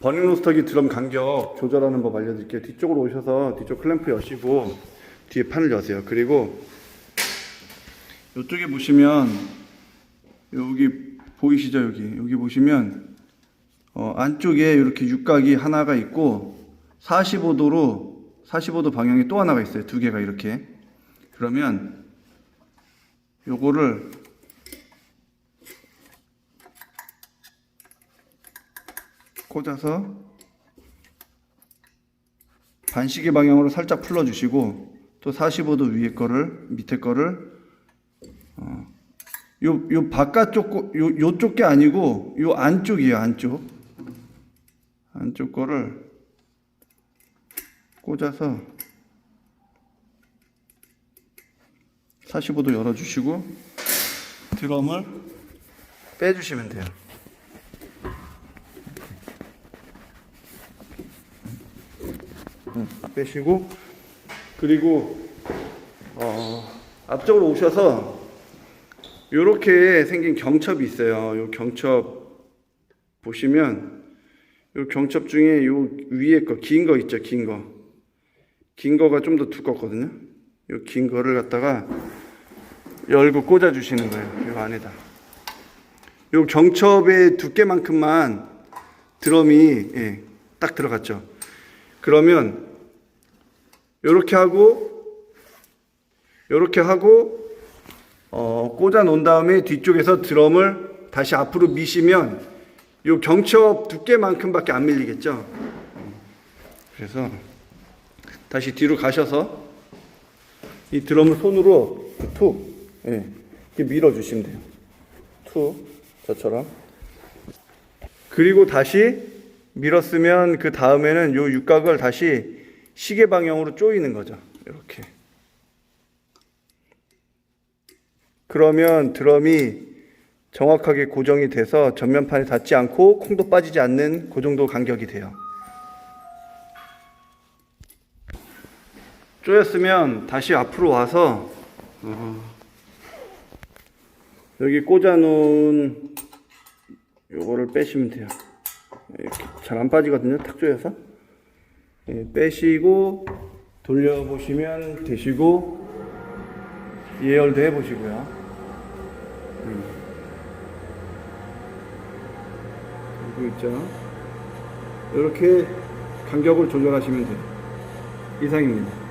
버닝 로스터기 드럼 간격 조절하는 법 알려드릴게요. 뒤쪽으로 오셔서 뒤쪽 클램프 여시고 뒤에 판을 여세요. 그리고 이쪽에 보시면 여기 보이시죠 여기 여기 보시면 어, 안쪽에 이렇게 육각이 하나가 있고 45도로 45도 방향이 또 하나가 있어요. 두 개가 이렇게 그러면 요거를 꽂아서 반시계 방향으로 살짝 풀어주시고 또 45도 위에 거를 밑에 거를 어, 요, 요 바깥쪽 거, 요, 요쪽 게 아니고 요 안쪽이에요 안쪽. 안쪽 거를 꽂아서 45도 열어주시고 드럼을 빼주시면 돼요 빼시고 그리고 어, 앞쪽으로 오셔서 이렇게 생긴 경첩이 있어요. 요 경첩 보시면 요 경첩 중에 요 위에 거 긴 거 있죠, 긴 거. 긴 거가 좀 더 두껍거든요. 요긴 거를 갖다가 열고 꽂아 주시는 거예요. 요 안에다. 요 경첩의 두께만큼만 드럼이 예, 딱 들어갔죠. 그러면 요렇게 하고 요렇게 하고 어, 꽂아 놓은 다음에 뒤쪽에서 드럼을 다시 앞으로 미시면 요 경첩 두께만큼밖에 안 밀리겠죠. 그래서 다시 뒤로 가셔서 이 드럼을 손으로 툭 예, 이렇게 밀어 주시면 돼요. 툭 저처럼. 그리고 다시 밀었으면 그 다음에는 요 육각을 다시 시계 방향으로 조이는 거죠. 이렇게. 그러면 드럼이 정확하게 고정이 돼서 전면판에 닿지 않고 콩도 빠지지 않는 그 정도 간격이 돼요. 조였으면 다시 앞으로 와서 어, 여기 꽂아놓은 요거를 빼시면 돼요. 이렇게 잘 안 빠지거든요. 탁 조여서 예, 빼시고 돌려보시면 되시고 예열도 해보시고요. 음. 그리고 있죠. 이렇게 간격을 조절하시면 돼요. 이상입니다.